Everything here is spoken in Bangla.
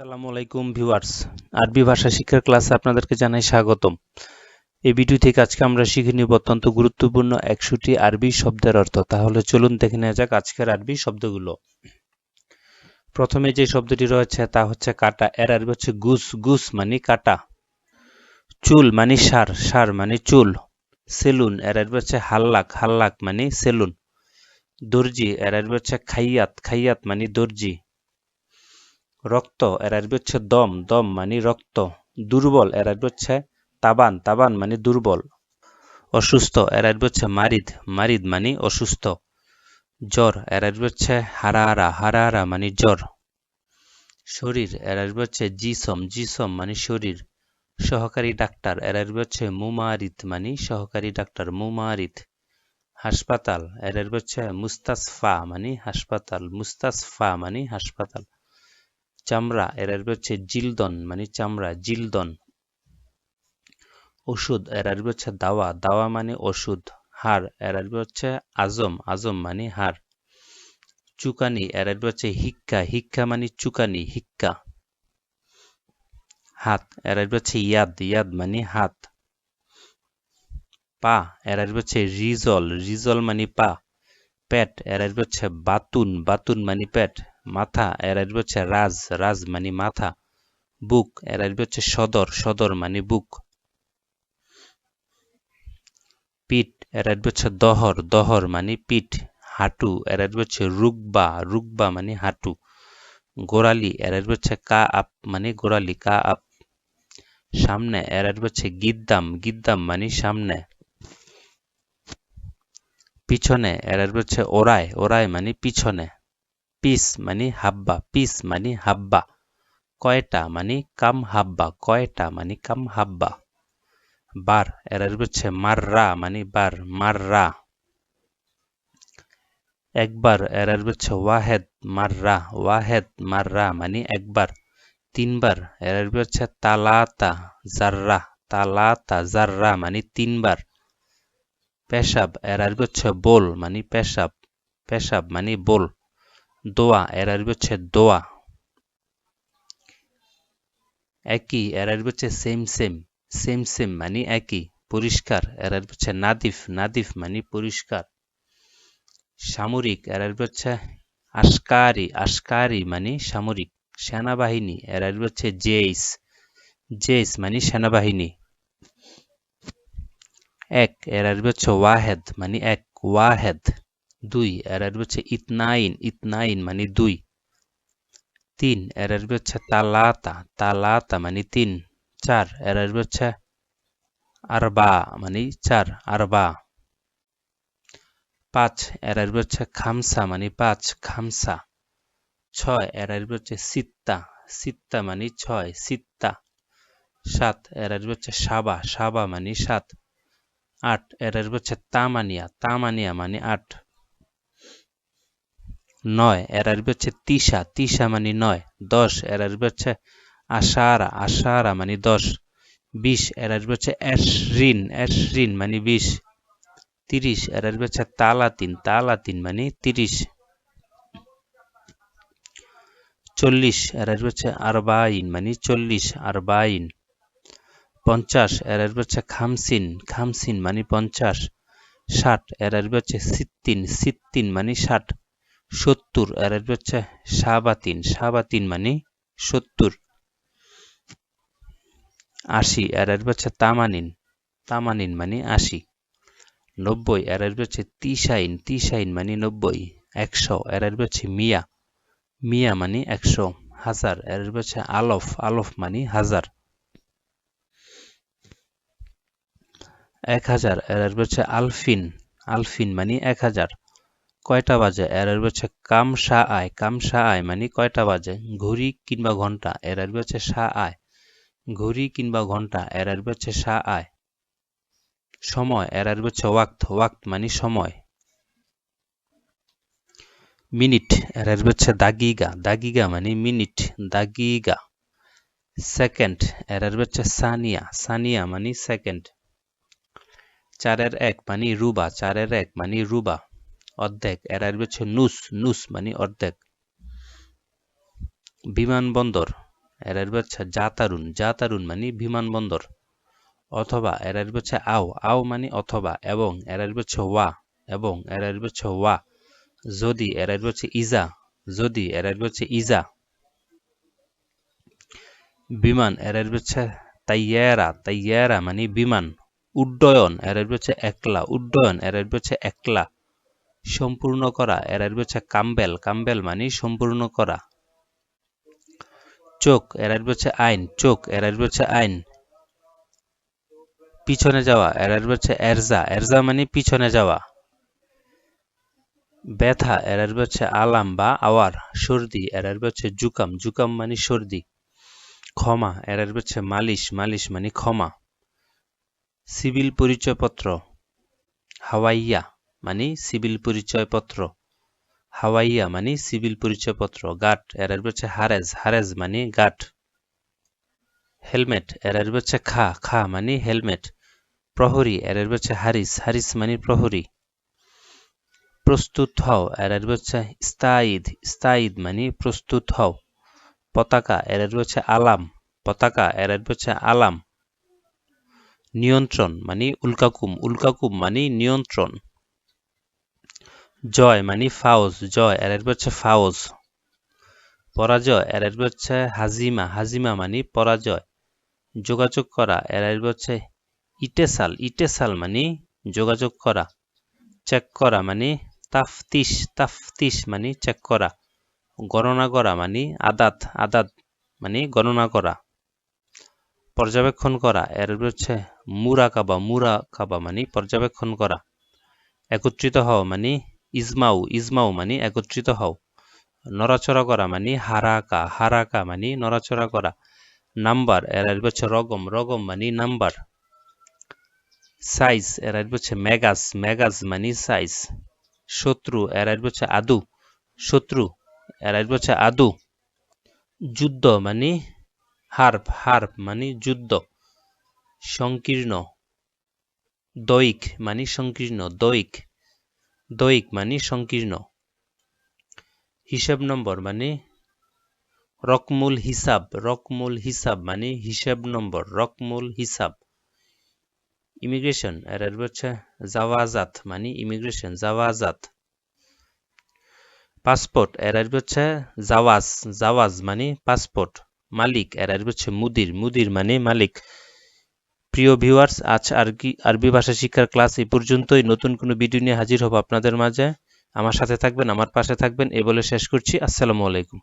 আসসালামু আলাইকুম ভিউয়ার্স। আরবি ভাষা শিক্ষার ক্লাসে আপনাদেরকে জানাই স্বাগতম। এই ভিডিও থেকে আজকে আমরা শিখে নিব অত্যন্ত গুরুত্বপূর্ণ একশোটি আরবি শব্দের অর্থ। তাহলে চলুন দেখে নেওয়া যাক আজকের আরবি শব্দগুলো। প্রথমে যে শব্দটি রয়েছে তা হচ্ছে কাটা। এর আরবি হচ্ছে গুস। গুস মানে কাটা। চুল মানে সার। সার মানে চুল। সেলুন। এর আরবি হচ্ছে হাল্লাক। হাল্লাক মানে সেলুন। দর্জি। এর আরবি হচ্ছে খাইয়াত। খাইয়াত মানে দর্জি। রক্ত, এর আরবি হচ্ছে দম দম মানে রক্ত, দুর্বল, এর আরবি হচ্ছে তাবান তাবান মানে দুর্বল, অসুস্থ, এর আরবি হচ্ছে মারিদ মারিদ মানে অসুস্থ, জ্বর, এর আরবি হচ্ছে হারাহারা হারাহারা মানে জ্বর, শরীর, এর আরবি হচ্ছে জিসম জিসম মানে শরীর, সহকারী ডাক্তার, এর আরবি হচ্ছে মুমারিত মানে সহকারী ডাক্তার মুমারিত হাসপাতাল, এর আরবি হচ্ছে মুস্তাসফা মানে হাসপাতাল, মুস্তাসফা মানে হাসপাতাল চামড়া, এর আরবি হচ্ছে জিলদন মানে চামড়া, জিলদন। ওষুধ, এর আরবি হচ্ছে দাওয়া দাওয়া মানে ওষুধ। হার এর আরবি হচ্ছে আজম আজম মানে হার চুকানি, এর আরবি হচ্ছে হিক্কা হিক্কা মানে চুকানি, হিক্কা। হাত, এর আরবি হচ্ছে ইয়াদ ইয়াদ মানে হাত। পা, এর আরবি হচ্ছে রিজল রিজল মানে পা। পেট, এর আরবি হচ্ছে বাতুন বাতুন মানে পেট। মাথা, এর আরবি হচ্ছে রাজ রাজ মানে মাথা। বুক, এর আরবি হচ্ছে সদর সদর মানে বুক। পিঠ, এর আরবি হচ্ছে দহর দহর মানে পিঠ, হাঁটু। এর আরবি হচ্ছে রুকবা রুকবা মানে হাঁটু। গোড়ালি, এর আরবি হচ্ছে কা আপ মানে গোড়ালি, কা আপ। সামনে, এর আরবি হচ্ছে গিদ্দাম গিদ্দাম মানে সামনে। পিছনে, এর আরবি হচ্ছে ওরাই ওরাই মানে পিছনে। পিস মানে হাব্বা, পিস মানে হাব্বা, কয়টা মানে কাম হাব্বা, কয়টা মানে কাম হাব্বা। বার, এর হচ্ছে মাররা মানে বার, মাররা। একবার, এর হচ্ছে ওয়াহেদ, মাররা ওয়াহেদ, মাররা মানে একবার। তিনবার, এর হচ্ছে তালাতা, জাররা তালাতা, জাররা মানে তিনবার। পেশাব, এর হচ্ছে বোল মানে পেশাব পেশাব মানে বোল। দোয়া এর আরবি হচ্ছে দোয়া। একই এর আরবি হচ্ছে সেম সেম সেম সেম মানে একই, পরিষ্কার। এর আরবি হচ্ছে নাদিফ নাদিফ মানে পরিষ্কার। সামরিক এর আরবি হচ্ছে আশকারি আশকারি মানে সামরিক, সেনাবাহিনী। এর আরবি হচ্ছে জেইস জেইস মানে সেনাবাহিনী। এক এর আরবি হচ্ছে ওয়াহেদ মানে এক, ওয়াহেদ। দুই, এর আরবি হচ্ছে ইতনাইন ইতনাইন মানে দুই। তিন, এর আরবি হচ্ছে তালাতা তালাতা মানে তিন, চার, এর আরবি হচ্ছে আরবা মানে চার, আরবা। পাঁচ, এর আরবি হচ্ছে খামসা মানে পাঁচ, খামসা। ছয়, এর আরবি হচ্ছে সিত্তা সিত্তা মানে ছয়, সিত্তা। সাত, এর আরবি হচ্ছে সাবা সাবা মানে সাত। আট, এর আরবি হচ্ছে তামানিয়া তামানিয়া মানে আট। নয়, এর আরবি হচ্ছে তিসা তিসা মানে নয়, দশ, এর আরবি হচ্ছে আশারা আশারা মানে দশ, বিশ, এর আরবি হচ্ছে এশরিন এশরিন মানে বিশ, তিরিশ, এর আরবি হচ্ছে তালাতিন তালাতিন মানে তিরিশ, চল্লিশ, এর আরবি হচ্ছে আরবাইন মানে চল্লিশ, আরবাইন, পঞ্চাশ, এর আরবি হচ্ছে খামসিন খামসিন মানে পঞ্চাশ, ষাট, এর আরবি হচ্ছে সিত্তিন সিত্তিন মানে ষাট সত্তর এর আরবি হচ্ছে সাবাতিন। সাবাতিন মানে সত্তর। আশি এর আরবি হচ্ছে তামানিন। তামানিন মানে আশি। নব্বই এর আরবি হচ্ছে তিসাইন। তিসাইন মানে নব্বই, একশো এর আরবি হচ্ছে মিয়া। মিয়া মানে একশো, হাজার এর হচ্ছে আলফ। আলফ মানে হাজার। এক হাজার এর হচ্ছে আলফিন। আলফিন মানে এক হাজার। কয়টা বাজে? এর আরবি হচ্ছে কাম শাহ আয় কাম শাহ আয় মানে কয়টা বাজে? ঘড়ি কিংবা ঘণ্টা। এর আরবি হচ্ছে শাহ আয় ঘড়ি কিংবা ঘণ্টা। এর আরবি হচ্ছে শাহ আয় সময়। এর আরবি হচ্ছে ওয়াক্ত। ওয়াক্ত মানে সময়। মিনিট। এর আরবি হচ্ছে দাগিগা। দাগিগা মানে মিনিট। দাগিগা। সেকেন্ড। এর আরবি হচ্ছে সানিয়া। সানিয়া মানে সেকেন্ড। চারের এক মানে রুবা। চারের এক মানে রুবা। অর্ধেক এর আরবি হচ্ছে নুস নুস মানে অর্ধেক বিমানবন্দর এর আসবে হচ্ছে জাতারুন জাতারুন মানে বিমানবন্দর অথবা এর আসবে হচ্ছে আও আও মানে অথবা এবং এর আসবে হচ্ছে ওয়া এবং এর আসবে হচ্ছে ওয়া যদি এর আসবে হচ্ছে ইজা যদি এর আসবে হচ্ছে ইজা বিমান এর আসবে হচ্ছে তাইয়ারা তাইয়ারা মানে বিমান উড্ডয়ন এর আসবে হচ্ছে একলা উড্ডয়ন এর আসবে হচ্ছে একলা সম্পূর্ণ করা। এর আসবে হচ্ছে কাম্বেল। কাম্বেল মানে সম্পূর্ণ করা। চোখ। এর আসবে হচ্ছে আইন। চোখ। এর আসবে হচ্ছে আইন। পিছনে যাওয়া। এর আসবে হচ্ছে এরজা। এরজা মানে পিছনে যাওয়া। ব্যথা। এর আসবে হচ্ছে আলাম বা আওয়ার। সর্দি। এর আসবে হচ্ছে জুকাম। জুকাম মানে সর্দি। ক্ষমা। এর আসবে হচ্ছে মালিশ। মালিশ মানে ক্ষমা। সিভিল পরিচয়পত্র। হাওয়াইয়া। মানে সিভিল পরিচয়পত্র। হাওয়াইয়া মানে সিভিল পরিচয়পত্র, গাট, এর আসবে হচ্ছে হারেজ হারেজ মানে গাট। হেলমেট, এর আসবে হচ্ছে খা খা মানে হেলমেট। প্রহরী, এর আসবে হচ্ছে হারিস হারিস মানে প্রহরী। প্রস্তুত হও, এর আসবে হচ্ছে ইস্তাইদ ইস্তাইদ মানে প্রস্তুত হও। পতাকা, এর আসবে হচ্ছে আলাম, পতাকা, এর আসবে হচ্ছে আলাম। নিয়ন্ত্রণ মানে উল্কাকুম উল্কাকুম মানে নিয়ন্ত্রণ। জয় মানে ফাউজ, জয়, এর আসবে হচ্ছে ফাউজ। পরাজয়, এর আসবে হচ্ছে হাজিমা হাজিমা মানে পরাজয়। যোগাযোগ করা, এর আসবে হচ্ছে ইটেসাল ইটেসাল মানে যোগাযোগ করা। চেক করা মানে তাফতিস তাফতিস মানে চেক করা। গণনা করা মানে আদাত আদাত মানে গণনা করা। পর্যবেক্ষণ করা, এর হচ্ছে মুরাকাবা মুরাকাবা মানে পর্যবেক্ষণ করা। একত্রিত হও মানে ইজমাউ ইজমাউ মানে একত্রিত হও। নড়াচড়া করা মানে হারাকা হারাকা মানে নড়াচড়া করা। নাম্বার, এর আসবে হচ্ছে রগম রগম মানে নাম্বার। সাইজ, এর আসবে হচ্ছে মেগাস মেগাস মানে সাইজ। শত্রু, এর আসবে হচ্ছে আদু। শত্রু, এর আসবে হচ্ছে আদু। যুদ্ধ মানে হার্প হার্প মানে যুদ্ধ। সংকীর্ণ দৈক মানে সংকীর্ণ দৈক দৈক মানে সংকীর্ণ। হিসাব নম্বর মানে রকমুল হিসাব। রকমুল হিসাব মানে হিসাব নম্বর। রকমুল হিসাব। ইমিগ্রেশন এর আসবে হচ্ছে জাওয়াজাত মানে ইমিগ্রেশন জাওয়াজাত। পাসপোর্ট এর আসবে হচ্ছে জাওয়াজ। জাওয়াজ মানে পাসপোর্ট মালিক। এর আসবে হচ্ছে মুদির। মুদির মানে মালিক। প্রিয় ভিউয়ার্স, আজ আরবি আরবি ভাষা শিক্ষার ক্লাস এই পর্যন্তই। নতুন কোনো ভিডিও নিয়ে হাজির হব আপনাদের মাঝে। আমার সাথে থাকবেন, আমার পাশে থাকবেন, এ বলে শেষ করছি। আসসালামু আলাইকুম।